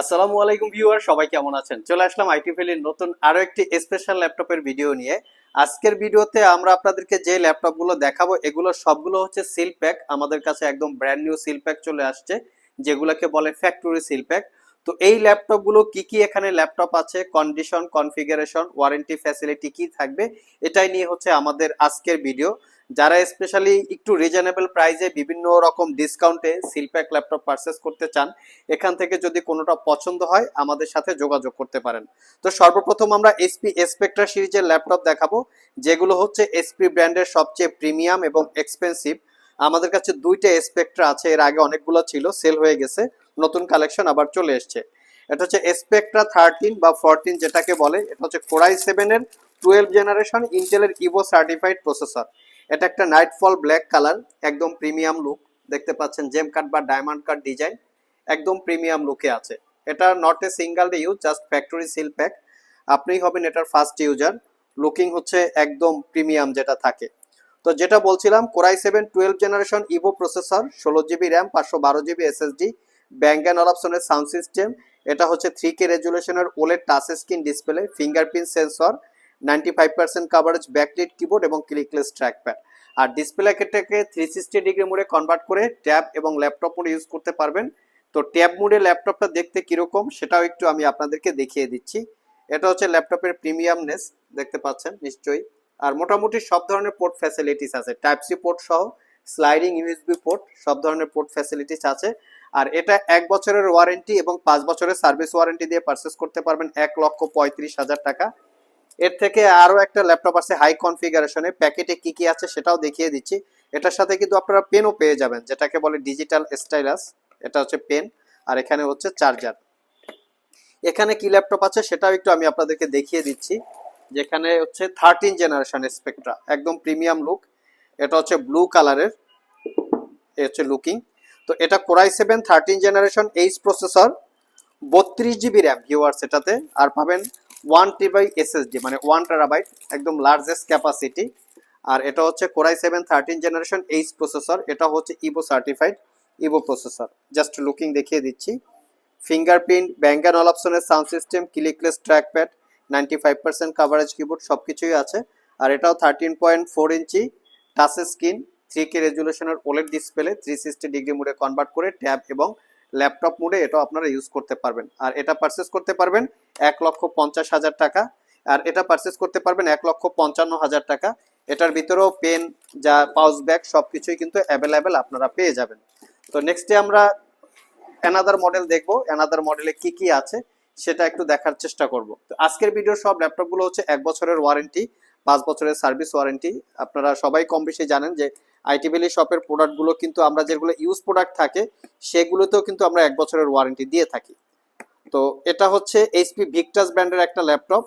আসসালামু আলাইকুম ভিউয়ার, সবাই কেমন আছেন? চলে আসলাম আইটি ভ্যালির নতুন আরও একটি স্পেশাল ল্যাপটপের ভিডিও নিয়ে। আজকের ভিডিওতে আমরা আপনাদেরকে যে ল্যাপটপগুলো দেখাবো, এগুলো সবগুলো হচ্ছে সিল প্যাক আমাদের কাছে একদম ব্র্যান্ড নিউ সিল প্যাক চলে আসছে, যেগুলোকে বলে ফ্যাক্টরি সিল প্যাক তো এই ল্যাপটপগুলো কি কি এখানে ল্যাপটপ আছে কন্ডিশন কনফিগারেশন ওয়ারেন্টি ফ্যাসিলিটি কি থাকবে, এটাই নিয়ে হচ্ছে আমাদের আজকের ভিডিও যারা স্পেশালি একটু রিজনেবল প্রাইসে বিভিন্ন রকম ডিসকাউন্টে সিলপ্যাক ল্যাপটপ পারচেস করতে চান, এখান থেকে যদি কোনোটা পছন্দ হয়, আমাদের সাথে যোগাযোগ করতে পারেন। তো সর্বপ্রথম আমরা এসপি এসপেক্ট্রা সিরিজের ল্যাপটপ দেখাবো, যেগুলো হচ্ছে এসপি ব্র্যান্ডের সবচেয়ে প্রিমিয়াম এবং এক্সপেন্সিভ আমাদের কাছে দুইটা স্পেক্ট্রা আছে, এর আগে অনেকগুলো ছিল সেল হয়ে গেছে, নতুন কালেকশন আবার চলে এসছে। এটা হচ্ছে স্পেক্ট্রা থার্টিন বা ফোরটিন যেটাকে বলে, এটা হচ্ছে কোরাই সেভেনের টুয়েলভ জেনারেশন ইন্টেলের ইভো সার্টিফাইড প্রসেসর এটা একটা নাইটফল ব্ল্যাক কালার একদম প্রিমিয়াম লুক দেখতে পাচ্ছেন জেম কাট বা ডায়মন্ড কাট ডিজাইন একদম প্রিমিয়াম লুকে আছে। এটা not a single use just factory seal pack আপনিই হবেন এটার ফার্স্ট ইউজার লুকিং হচ্ছে একদম প্রিমিয়াম যেটা থাকে। তো যেটা বলছিলাম core i seven twelve generation evo processor ষোলো জিবি র্যাম পাঁচশো বারো জিবি এসএসডি ব্যাঙ্ক অ্যান্ড অপশনের সাউন্ড সিস্টেম এটা হচ্ছে থ্রি কে রেজুলেশনের ওলের touch screen display fingerprint sensor ninety five percent coverage backlit keyboard এবং ক্লিকলেস ট্র্যাকপ্যাড আর ডিসপ্লে কেটাকে থ্রি সিক্সটি ডিগ্রি মোডে কনভার্ট করে ট্যাব এবং ল্যাপটপ মোডে ইউজ করতে পারবেন। তো ট্যাব মোডে ল্যাপটপটা দেখতে কীরকম সেটাও একটু আমি আপনাদেরকে দেখিয়ে দিচ্ছি। এটা হচ্ছে ল্যাপটপের প্রিমিয়ামনেস দেখতে পাচ্ছেন নিশ্চয়ই। আর মোটামুটি সব ধরনের পোর্ট ফ্যাসিলিটিস আছে। টাইপ সি পোর্ট সহ স্লাইডিং ইউএসবি পোর্ট সব ধরনের পোর্ট ফ্যাসিলিটিস আছে। আর এটা এক বছরের ওয়ারেন্টি এবং পাঁচ বছরের সার্ভিস ওয়ারেন্টি দিয়ে পারচেস করতে পারবেন এক লক্ষ পঁয়ত্রিশ হাজার টাকা। এর থেকে আরও একটা ল্যাপটপ আছে হাই কনফিগারেশনে। প্যাকেটে কি কি আছে সেটাও দেখিয়ে দিচ্ছি। এটার সাথে কিন্তু আপনারা পেনও পেয়ে যাবেন, যেটাকে বলে ডিজিটাল স্টাইলাস। এটা হচ্ছে পেন, আর এখানে হচ্ছে চার্জার। এখানে কি ল্যাপটপ আছে সেটাও একটু আমি আপনাদেরকে দেখিয়ে দিচ্ছি। যেখানে হচ্ছে থার্টিন জেনারেশন স্পেকট্রা একদম প্রিমিয়াম লুক এটা হচ্ছে ব্লু কালারের এ হচ্ছে লুকিং তো এটা core i seven thirteen generation H processor বত্রিশ জিবি র্যাম ভিউয়ার্স এটাতে। আর পাবেন ওয়ান টিবাই এসএসডি মানে ওয়ান টেরাবাইট, একদম লার্জেস্ট ক্যাপাসিটি আর এটা হচ্ছে core i seven thirteen generation H processor এটা হচ্ছে evo certified evo processor just looking দেখিয়ে দিচ্ছি। ফিঙ্গারপ্রিন্ট ব্যাঙ্ক অ্যান্ড অল অপশনের sound system clickless trackpad ninety five percent coverage keyboard সব কিছুই আছে। আর এটাও thirteen point four inch touch screen three K রেজুলেশনের OLED display three sixty degree মোডে convert করে ট্যাব এবং ল্যাপটপ মোডে এটাও আপনারা ইউজ করতে পারবেন। আর এটা পারচেস করতে পারবেন এক লক্ষ পঞ্চাশ হাজার টাকা, আর এটা পারচেস করতে পারবেন এক লক্ষ পঞ্চান্ন হাজার টাকা। এটার ভিতরেও পেন যা পাউচ ব্যাগ সব কিছুই কিন্তু অ্যাভেলেবেল আপনারা পেয়ে যাবেন। তো নেক্সটে আমরা অ্যানাদার মডেল দেখব। অ্যানাদার মডেলে কি কি আছে সেটা একটু দেখার চেষ্টা করব। তো আজকের ভিডিওর সব ল্যাপটপগুলো হচ্ছে এক বছরের ওয়ারেন্টি পাঁচ বছরের সার্ভিস ওয়ারেন্টি আপনারা সবাই কম বেশি জানেন যে আইটি ভ্যালি শপের প্রোডাক্টগুলো কিন্তু আমরা যেগুলো ইউজ প্রোডাক্ট থাকে, সেগুলোতেও কিন্তু আমরা এক বছরের ওয়ারেন্টি দিয়ে থাকি। তো এটা হচ্ছে এইচপি ভিক্টাস ব্র্যান্ডের একটা ল্যাপটপ।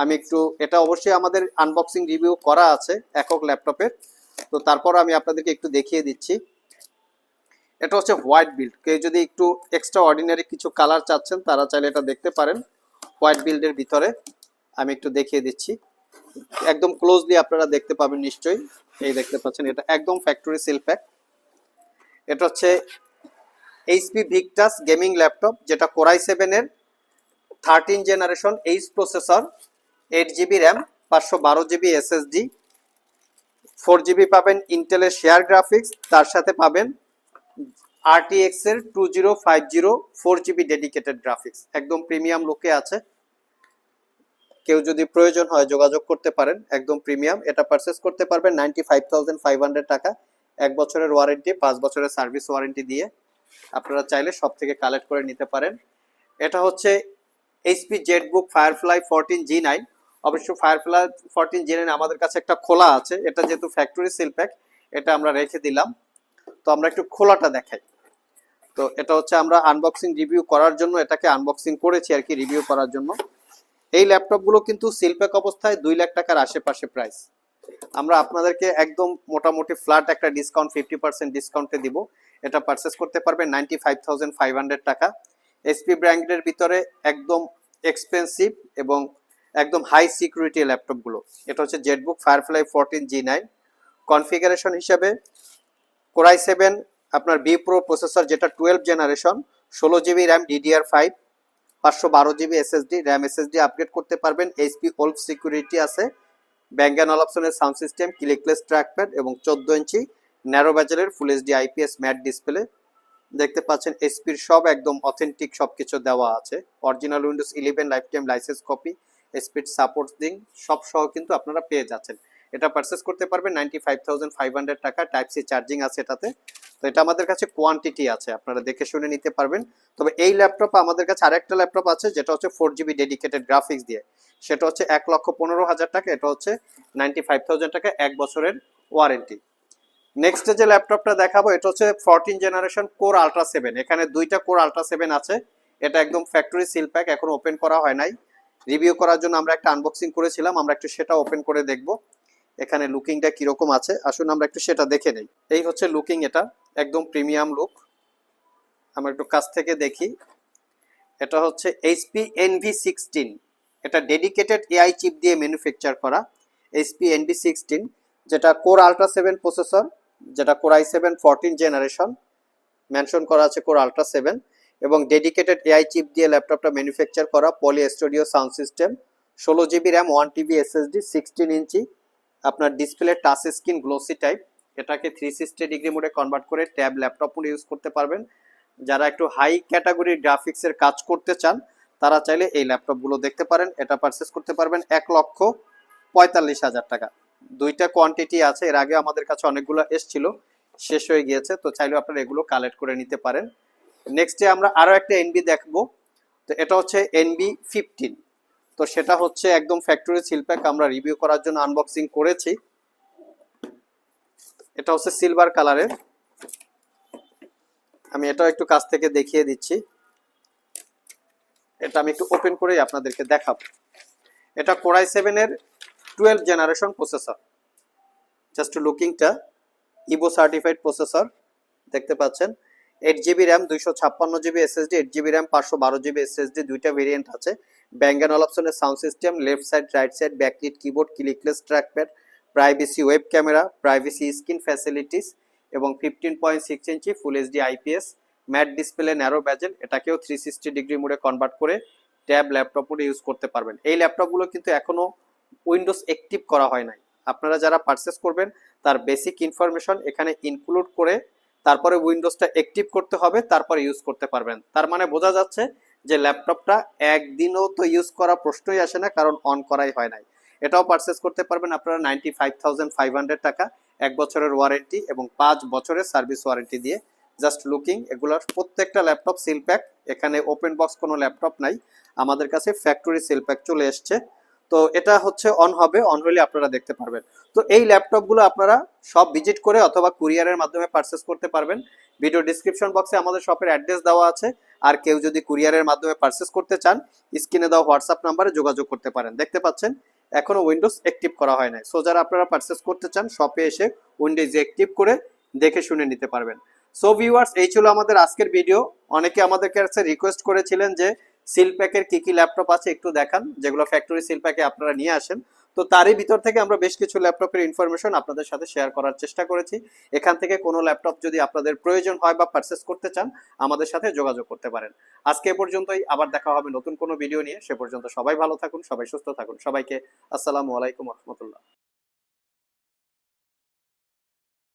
আমি একটু, এটা অবশ্যই আমাদের আনবক্সিং রিভিউ করা আছে, একক ল্যাপটপের। তো তারপর আমি আপনাদেরকে একটু দেখিয়ে দিচ্ছি। এটা হচ্ছে হোয়াইট বিল্ড। কেউ যদি একটু এক্সট্রা অর্ডিনারি কিছু কালার চাচ্ছেন, তারা চাইলে এটা দেখতে পারেন। হোয়াইট বিল্ডের ভিতরে আমি একটু দেখিয়ে দিচ্ছি। একদম ক্লোজলি আপনারা দেখতে পাবেন নিশ্চয়ই। এই দেখতে পাচ্ছেন, এটা একদম ফ্যাক্টরি সিল প্যাক এটা হচ্ছে এইচপি ভিক্টাস গেমিং ল্যাপটপ যেটা কোরাই সেভেনের thirteen generation H processor eight GB RAM পাঁচশো বারো জিবি এসএসডি ফোর জিবি পাবেন ইন্টেলের শেয়ার গ্রাফিক্স তার সাথে পাবেন আরটিএক্স এর two zero five zero four GB dedicated graphics একদম প্রিমিয়াম লুকে আছে। কেউ যদি প্রয়োজন হয় যোগাযোগ করতে পারেন, একদম প্রিমিয়াম। এটা পারচেস করতে পারবেন ninety five thousand five hundred টাকা। এক বছরের ওয়ারেন্টি পাঁচ বছরের সার্ভিস ওয়ারেন্টি দিয়ে আপনারা চাইলে সব থেকে কালেক্ট করে নিতে পারেন। এটা হচ্ছে HP ZBook Firefly fourteen G nine অবশ্য ফায়ারফ্লাই ফোরটিন জি নাইন আমাদের কাছে একটা খোলা আছে। এটা যেহেতু ফ্যাক্টরি সিল প্যাক এটা আমরা রেখে দিলাম। তো আমরা একটু খোলাটা দেখাই। তো এটা হচ্ছে আমরা আনবক্সিং রিভিউ করার জন্য এটাকে আনবক্সিং করেছি আর কি রিভিউ করার জন্য। এই ল্যাপটপগুলো কিন্তু সিলপ্যাক অবস্থায় দুই লাখ টাকার আশেপাশে প্রাইস আমরা আপনাদেরকে একদম মোটামুটি ফ্ল্যাট একটা ডিসকাউন্ট ফিফটি পার্সেন্ট ডিসকাউন্টে দিব। এটা পারচেস করতে পারবেন ninety five thousand five hundred টাকা এসপি ব্র্যান্ডের ভিতরে একদম এক্সপেন্সিভ এবং একদম হাই সিকিউরিটি ল্যাপটপগুলো। এটা হচ্ছে ZBook Firefly fourteen G nine configuration হিসেবে কোরাই সেভেন আপনার বি প্রো প্রসেসর যেটা টুয়েলভ জেনারেশন ষোলো জিবি র্যাম ডিডিআর ফাইভ পাঁচশো বারো GB SSD RAM SSD upgrade করতে পারবেন এইচপি ওল্ড সিকিউরিটি আছে ব্যাঙ্গান অপশনের সাউন্ড সিস্টেম ক্লিকলেস ট্র্যাকপ্যাড এবং চোদ্দ ইঞ্চি narrow ব্যাজেলের full HD IPS matte display দেখতে পাচ্ছেন এসপির সব একদম অথেন্টিক সব কিছু দেওয়া আছে original Windows eleven lifetime licence copy speed support দিন সব সহ কিন্তু আপনারা পেয়ে যাচ্ছেন। এটা পারচেস করতে পারবেন ninety five thousand five hundred টাকা টাইপ সি চার্জিং আছে এটাতে। তো এটা আমাদের কাছে কোয়ান্টিটি আছে, আপনারা দেখে শুনে নিতে পারবেন। তবে এই ল্যাপটপ আমাদের কাছে আরেকটা ল্যাপটপ আছে, যেটা হচ্ছে ফোর জিবি ডেডিকেটেড গ্রাফিক্স দিয়ে। সেটা হচ্ছে এক লক্ষ পনেরো হাজার টাকা, এটা হচ্ছে নাইনটি ফাইভ থাউজেন্ড টাকা, এক বছরের ওয়ারেন্টি নেক্সট যে ল্যাপটপটা দেখাবো, এটা হচ্ছে fourteen generation core ultra seven এখানে দুইটা কোর আলট্রা সেভেন আছে। এটা একদম ফ্যাক্টরি সিল প্যাক এখন ওপেন করা হয় নাই। রিভিউ করার জন্য আমরা একটা আনবক্সিং করেছিলাম, আমরা একটু সেটা ওপেন করে দেখব। এখানে লুকিংটা কীরকম আছে? আসুন আমরা একটু সেটা দেখে নেই। এই হচ্ছে লুকিং এটা, একদম প্রিমিয়াম লুক। আমরা একটু কাছ থেকে দেখি। এটা হচ্ছে এইচপি এনভি সিক্সটিন এটা ডেডিকেটেড এআই চিপ দিয়ে ম্যানুফ্যাকচার করা এইচপি এনভি সিক্সটিন যেটা কোর আলট্রা সেভেন প্রসেসর যেটা core i seven fourteen generation mention করা আছে কোর আলট্রা সেভেন এবং ডেডিকেটেড এআই চিপ দিয়ে ল্যাপটপটা ম্যানুফ্যাকচার করা পলি স্টুডিও সাউন্ড সিস্টেম ষোলো GB RAM one TB SSD sixteen inch আপনার display touch screen glossy type এটাকে থ্রি সিক্সটি ডিগ্রি মোডে কনভার্ট করে ট্যাব ল্যাপটপ ইউজ করতে পারবেন। যারা একটু হাই ক্যাটাগরির গ্রাফিক্সের কাজ করতে চান, তারা চাইলে এই ল্যাপটপগুলো দেখতে পারেন। এটা পারচেস করতে পারবেন এক লক্ষ পঁয়তাল্লিশ হাজার টাকা। দুইটা কোয়ান্টিটি আছে, এর আগে আমাদের কাছে অনেকগুলো এসছিল, শেষ হয়ে গিয়েছে, তো চাইলে আপনারা এগুলো কালেক্ট করে নিতে পারেন। নেক্সটে আমরা আরও একটা এনবি দেখব, তো এটা হচ্ছে এনবি ফিফটিন তো সেটা হচ্ছে একদম ফ্যাক্টরি সিলপ্যাক আমরা রিভিউ করার জন্য আনবক্সিং করেছি। এটা হচ্ছে সিলভার কালারের আমি এটাও একটু কাছ থেকে দেখিয়ে দিচ্ছি। এটা আমি একটু ওপেন করেই আপনাদেরকে দেখাবো। এটা কোরাই সেভেনের টুয়েলভ জেনারেশন প্রসেসর জাস্ট লুকিংটা ইবো সার্টিফাইড প্রসেসর দেখতে পাচ্ছেন। এইট জিবি র্যাম দুইশো ছাপ্পান্ন GB SSD eight GB RAM পাঁচশো বারো জিবি এসএসডি দুইটা ভেরিয়েন্ট আছে। ব্যাঙ্গান অপশনের sound system, left side, right side, backlit keyboard, clickless trackpad, privacy web camera, privacy screen facilities এবং fifteen point six inch full HD IPS matte display, narrow bezel, এটাকেও three sixty degree মোডে convert করে tab laptop use করতে পারবেন। এই ল্যাপটপগুলো কিন্তু এখনও উইন্ডোজ অ্যাক্টিভ করা হয় নাই। আপনারা যারা পারচেস করবেন, তার বেসিক ইনফরমেশন এখানে ইনক্লুড করে তারপরে উইন্ডোজটা অ্যাক্টিভ করতে হবে, তারপরে ইউজ করতে পারবেন। তার মানে বোঝা যাচ্ছে যে ল্যাপটপটা একদিনও তো ইউজ করা প্রশ্নই আসে না, কারণ অন করাই হয় নাই। এটাও পারচেস করতে পারবেন আপনারা ninety five thousand five hundred টাকা, এক বছরের ওয়ারেন্টি এবং পাঁচ বছরের সার্ভিস ওয়ারেন্টি দিয়ে। জাস্ট লুকিং এগুলোর প্রত্যেকটা ল্যাপটপ সিল প্যাক এখানে ওপেন বক্স কোনো ল্যাপটপ নাই। আমাদের কাছে ফ্যাক্টরি সিল প্যাক চলে এসছে। তো এটা হচ্ছে অন হবে অন হলে আপনারা দেখতে পারবেন। তো এই ল্যাপটপগুলো আপনারা সব ভিজিট করে অথবা কুরিয়ারের মাধ্যমে পারচেস করতে পারবেন। ভিডিও ডিসক্রিপশন বক্সে আমাদের শপের অ্যাড্রেস দেওয়া আছে। আর কেউ যদি কুরিয়ারের মাধ্যমে পারচেস করতে চান স্ক্রিনে দেওয়া হোয়াটসঅ্যাপ নাম্বারে যোগাযোগ করতে পারেন। দেখতে পাচ্ছেন, এখনও উইন্ডোজ অ্যাক্টিভ করা হয় নাই। সো যারা আপনারা পারচেস করতে চান শপে এসে উইন্ডোজ অ্যাক্টিভ করে দেখে শুনে নিতে পারবেন। সো ভিউয়ার্স এই ছিল আমাদের আজকের ভিডিও অনেকে আমাদের কাছে রিকোয়েস্ট করেছিলেন যে সিল প্যাকের কি কি ল্যাপটপ আছে একটু দেখান, যেগুলো ফ্যাক্টরি সিল প্যাকে আপনারা নিয়ে আসেন। তো তারই ভিতর থেকে আমরা বেশ কিছু ল্যাপটপের ইনফরমেশন আপনাদের সাথে শেয়ার করার চেষ্টা করেছি। এখান থেকে কোনো ল্যাপটপ যদি আপনাদের প্রয়োজন হয় বা পারচেস করতে চান, আমাদের সাথে যোগাযোগ করতে পারেন। আজকে এ পর্যন্তই, আবার দেখা হবে নতুন কোনো ভিডিও নিয়ে। সে পর্যন্ত সবাই ভালো থাকুন, সবাই সুস্থ থাকুন। সবাইকে আসসালামু আলাইকুম রহমতুল্লাহ।